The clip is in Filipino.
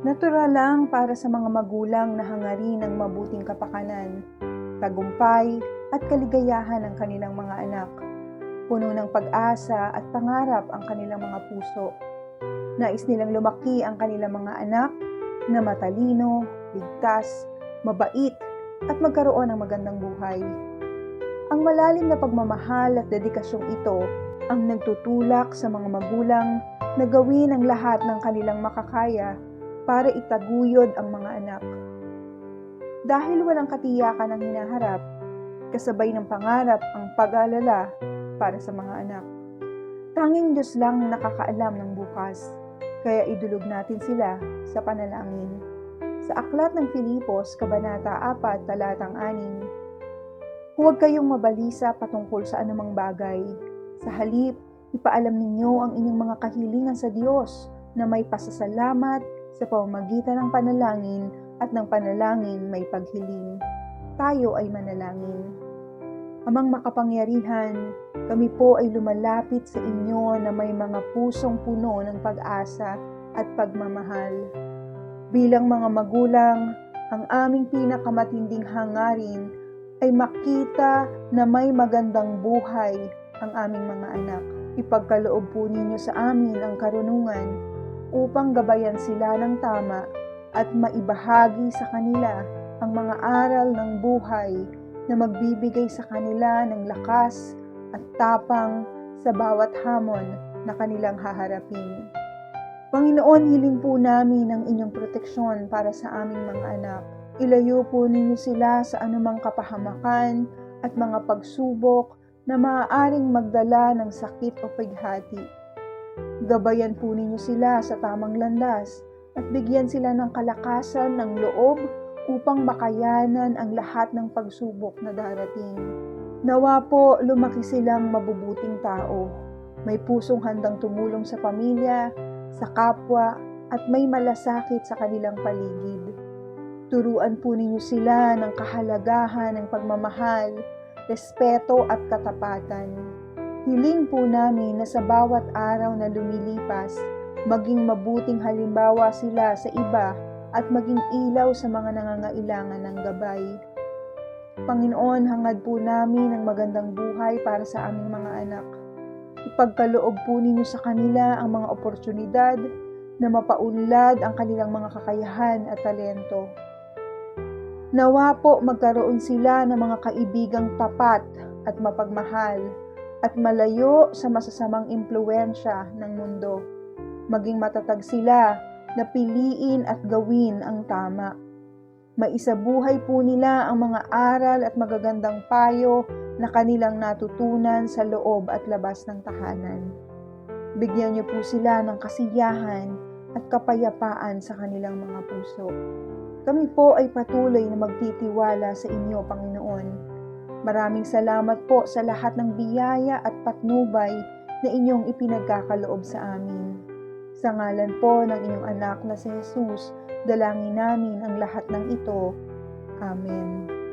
Natural lang para sa mga magulang na hangarin ng mabuting kapakanan, tagumpay at kaligayahan ng kanilang mga anak. Puno ng pag-asa at pangarap ang kanilang mga puso. Nais nilang lumaki ang kanilang mga anak na matalino, ligtas, mabait at magkaroon ng magandang buhay. Ang malalim na pagmamahal at dedikasyong ito ang nagtutulak sa mga magulang na gawin ang lahat ng kanilang makakaya para itaguyod ang mga anak. Dahil walang katiyakan ang hinaharap, kasabay ng pangarap ang pag-aalala para sa mga anak. Tanging Diyos lang ang nakakaalam ng bukas, kaya idulog natin sila sa panalangin. Sa aklat ng Filipos, Kabanata 4, Talatang 6, Huwag kayong mabalisa patungkol sa anumang bagay. Sa halip, ipaalam ninyo ang inyong mga kahilingan sa Diyos na may pasasalamat sa pamamagitan ng panalangin at ng panalangin may paghiling. Tayo ay manalangin. Amang makapangyarihan, kami po ay lumalapit sa inyo na may mga pusong puno ng pag-asa at pagmamahal. Bilang mga magulang, ang aming pinakamatinding hangarin ay makita na may magandang buhay ang aming mga anak. Ipagkaloob po ninyo sa amin ang karunungan upang gabayan sila ng tama at maibahagi sa kanila ang mga aral ng buhay na magbibigay sa kanila ng lakas at tapang sa bawat hamon na kanilang haharapin. Panginoon, hiling po namin ang inyong proteksyon para sa aming mga anak. Ilayo po ninyo sila sa anumang kapahamakan at mga pagsubok na maaaring magdala ng sakit o paghati. Gabayan po ninyo sila sa tamang landas at bigyan sila ng kalakasan ng loob upang makayanan ang lahat ng pagsubok na darating. Nawa po lumaki silang mabubuting tao, may pusong handang tumulong sa pamilya, sa kapwa, at may malasakit sa kanilang paligid. Turuan po ninyo sila ng kahalagahan ng pagmamahal, respeto at katapatan. Hiling po namin na sa bawat araw na lumilipas, maging mabuting halimbawa sila sa iba at maging ilaw sa mga nangangailangan ng gabay. Panginoon, hangad po namin ang magandang buhay para sa aming mga anak. Ipagkaloob po ninyo sa kanila ang mga oportunidad na mapaunlad ang kanilang mga kakayahan at talento. Nawa po magkaroon sila ng mga kaibigang tapat at mapagmahal at malayo sa masasamang impluensya ng mundo. Maging matatag sila na piliin at gawin ang tama. Maisabuhay po nila ang mga aral at magagandang payo na kanilang natutunan sa loob at labas ng tahanan. Bigyan niyo po sila ng kasiyahan at kapayapaan sa kanilang mga puso. Kami po ay patuloy na magtitiwala sa inyo, Panginoon. Maraming salamat po sa lahat ng biyaya at patnubay na inyong ipinagkakaloob sa amin. Sa ngalan po ng inyong anak na si Jesus, dalangin namin ang lahat ng ito. Amen.